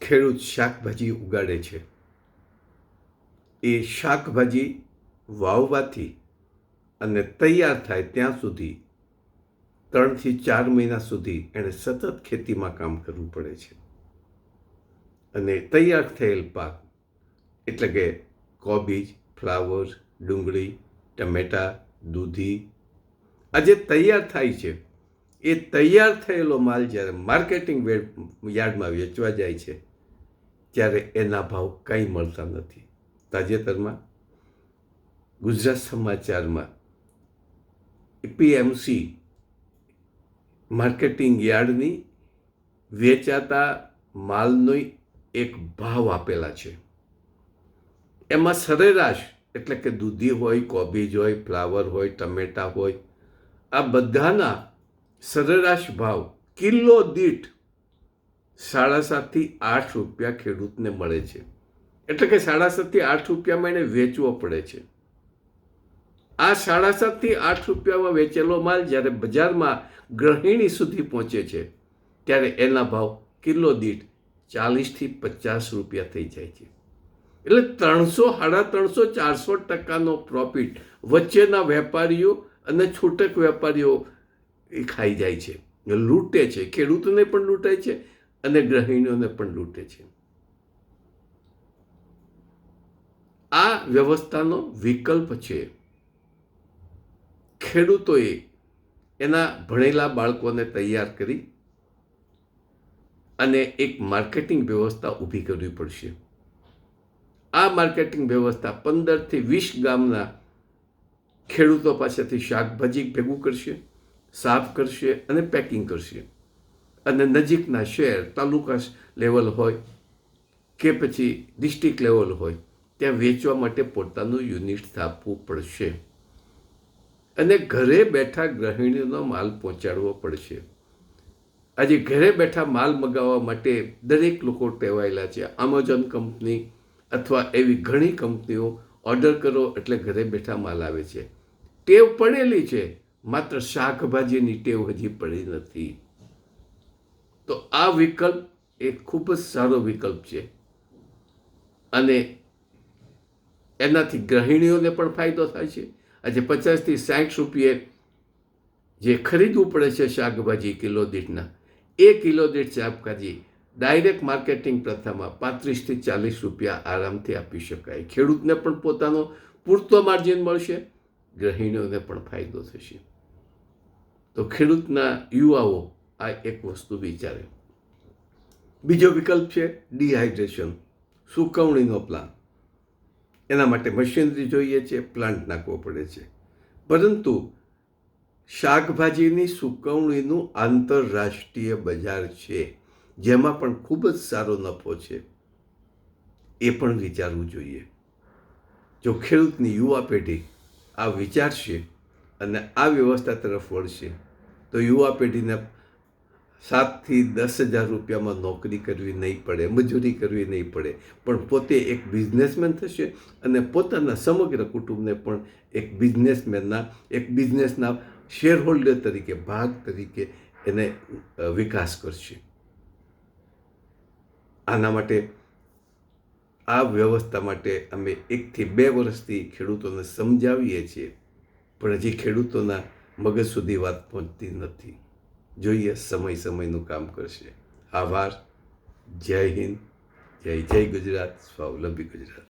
ખેડૂત શાકભાજી ઉગાડે છે. એ શાકભાજી વાવવાથી અને તૈયાર થાય ત્યાં સુધી, ત્રણથી ચાર મહિના સુધી એણે સતત ખેતીમાં કામ કરવું પડે છે. અને તૈયાર થયેલ પાક, એટલે કે કોબીજ ફ્લાવર ડુંગળી, ટમેટા, દૂધી, આ જે તૈયાર થાય છે, એ તૈયાર થયેલો માલ જ્યારે માર્કેટિંગ યાર્ડમાં વેચવા જાય છે ત્યારે એના ભાવ કંઈ મળતા નથી. તાજેતરમાં ગુજરાત સમાચારમાં એપીએમસી માર્કેટિંગ યાર્ડની વેચાતા માલનો એક ભાવ આપેલા છે. એમાં સરેરાશ એટલે કે દૂધી હોય, કોબીજ હોય, ફ્લાવર હોય, ટમેટા હોય, આ બધાના સરેરાશ ભાવ કિલો દીઠ સાડા સાતથી આઠ રૂપિયા ખેડૂતને મળે છે. એટલે કે સાડા સાતથી આઠ રૂપિયામાં એને વેચવો પડે છે. આ સાડા સાતથી આઠ રૂપિયામાં વેચેલો માલ જ્યારે બજારમાં ગૃહિણી સુધી પહોંચે છે, ત્યારે એના ભાવ કિલો દીઠ ચાલીસથી પચાસ રૂપિયા થઈ જાય છે. એટલે ત્રણસો, સાડા ત્રણસો, ચારસો ટકાનો પ્રોફિટ વચ્ચેના વેપારીઓ અને છૂટક વેપારીઓ એ ખાઈ જાય છે. લૂંટે છે. ખેડૂતોને પણ લૂંટાય છે. અને ગૃહિણીઓને પણ લૂંટે છે. આ વ્યવસ્થાનો વિકલ્પ છે. ખેડૂતોએ એના ભણેલા બાળકોને તૈયાર કરી અને એક માર્કેટિંગ વ્યવસ્થા ઊભી કરવી પડશે. આ માર્કેટિંગ વ્યવસ્થા પંદરથી વીસ ગામના ખેડૂતો પાસેથી શાકભાજી ભેગું કરશે, સાફ કરશે અને પેકિંગ કરશે. અને નજીકના શહેર તાલુકા લેવલ હોય કે પછી ડિસ્ટ્રિક્ટ લેવલ હોય, ત્યાં વેચવા માટે પોતાનું યુનિટ સ્થાપવું પડશે. અને ઘરે બેઠા ગૃહિણીનો માલ પહોંચાડવો પડશે. આજે ઘરે બેઠા માલ મગાવવા માટે દરેક લોકો ટેવાયેલા છે. અમેઝોન કંપની અથવા એવી ઘણી કંપનીઓ ઓર્ડર કરો એટલે ઘરે બેઠા માલ આવે છે. ટેવ પડેલી છે. માત્ર શાકભાજીની ટેવ હજી પડી નથી. તો આ વિકલ્પ એ ખૂબ જ સારો વિકલ્પ છે. અને એનાથી ગૃહિણીઓને પણ ફાયદો થાય છે. આજે પચાસથી સાઠ રૂપિયે જે ખરીદવું પડે છે શાકભાજી કિલો દીઠના, એ કિલો દીઠ શાકભાજી ડાયરેક્ટ માર્કેટિંગ પ્રથામાં પાંત્રીસથી ચાલીસ રૂપિયા આરામથી આપી શકાય. ખેડૂતને પણ પોતાનો પૂરતો માર્જિન મળશે ગૃહિણીઓને પણ ફાયદો થશે. તો ખેડૂતના યુવાઓ આ એક વસ્તુ વિચારે. બીજો વિકલ્પ છે ડિહાઇડ્રેશન સુકવણીનો પ્લાન એના માટે મશીનરી જોઈએ છે પ્લાન્ટ નાખવો પડે છે. પરંતુ શાકભાજીની સુકવણીનું આંતરરાષ્ટ્રીય બજાર છે, જેમાં પણ ખૂબ જ સારો નફો છે. એ પણ વિચારવું જોઈએ. જો ખેડૂતની યુવા પેઢી આ વિચારશે અને આ વ્યવસ્થા તરફ વળશે, તો યુવા પેઢીને સાતથી દસ હજાર રૂપિયામાં નોકરી કરવી નહીં પડે, મજૂરી કરવી નહીં પડે. પણ પોતે એક બિઝનેસમેન થશે અને પોતાના સમગ્ર કુટુંબને પણ એક બિઝનેસમેનના, એક બિઝનેસના શેર હોલ્ડર તરીકે, ભાગ તરીકે એને વિકાસ કરશે. આના માટે, આ વ્યવસ્થા માટે અમે એકથી બે વર્ષથી ખેડૂતોને સમજાવીએ છીએ, પણ હજી ખેડૂતોના મગજ સુધી વાત પહોંચતી નથી. જોઈએ સમય સમયનું કામ કરશે. આભાર. જય હિન્દ. જય જય ગુજરાત. સ્વાવલંબી ગુજરાત.